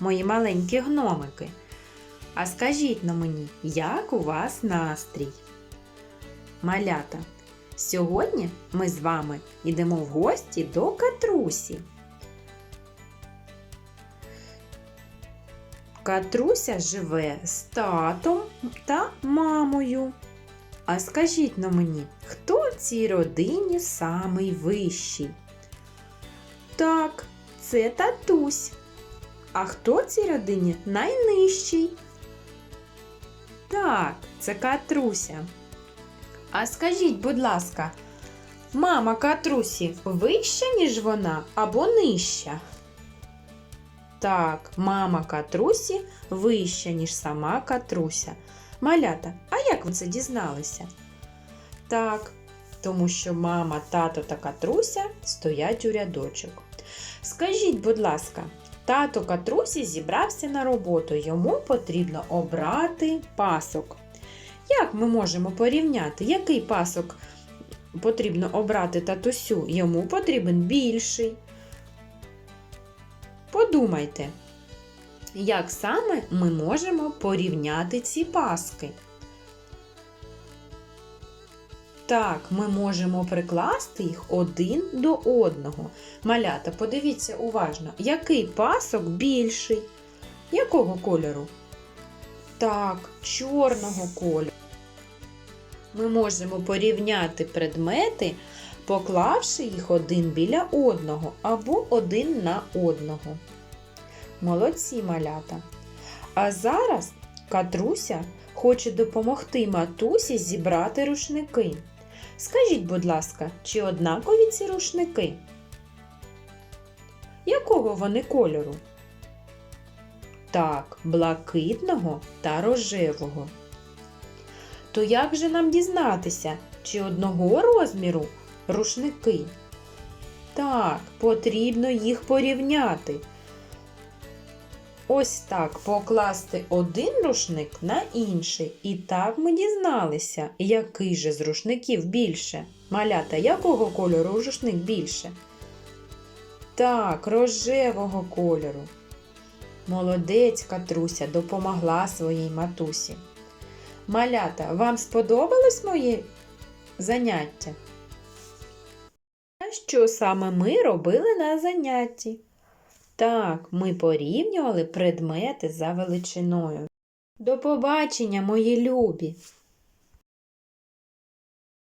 мої маленькі гномики. А скажіть на мені, як у вас настрій? Малята, сьогодні ми з вами йдемо в гості до Катрусі. Катруся живе з татом та мамою. А скажіть на мені, хто в цій родині самий вищий? Так, це татусь. А хто цій родині найнижчий? Так, це Катруся. А скажіть, будь ласка, мама Катрусі вища, ніж вона або нижча? Так, мама Катрусі вища, ніж сама Катруся. Малята, а як ви це дізналися? Так, тому що мама, тато та Катруся стоять у рядочок. Скажіть, будь ласка, тато Катрусі зібрався на роботу, йому потрібно обрати пасок. Як ми можемо порівняти, який пасок потрібно обрати татусю? Йому потрібен більший. Подумайте, як саме ми можемо порівняти ці паски? Так, ми можемо прикласти їх один до одного. Малята, подивіться уважно, який пасок більший? Якого кольору? Так, чорного кольору. Ми можемо порівняти предмети, поклавши їх один біля одного або один на одного. Молодці малята. А зараз Катруся хоче допомогти матусі зібрати рушники. Скажіть, будь ласка, чи однакові ці рушники? Якого вони кольору? Так, блакитного та рожевого. То як же нам дізнатися, чи одного розміру рушники? Так, потрібно їх порівняти. Ось так покласти один рушник на інший. І так ми дізналися, який же з рушників більше. Малята, якого кольору рушник більше? Так, рожевого кольору. Молодець Катруся допомогла своїй матусі. Малята, вам сподобалось моє заняття? А що саме ми робили на занятті? Так, ми порівнювали предмети за величиною. До побачення, мої любі!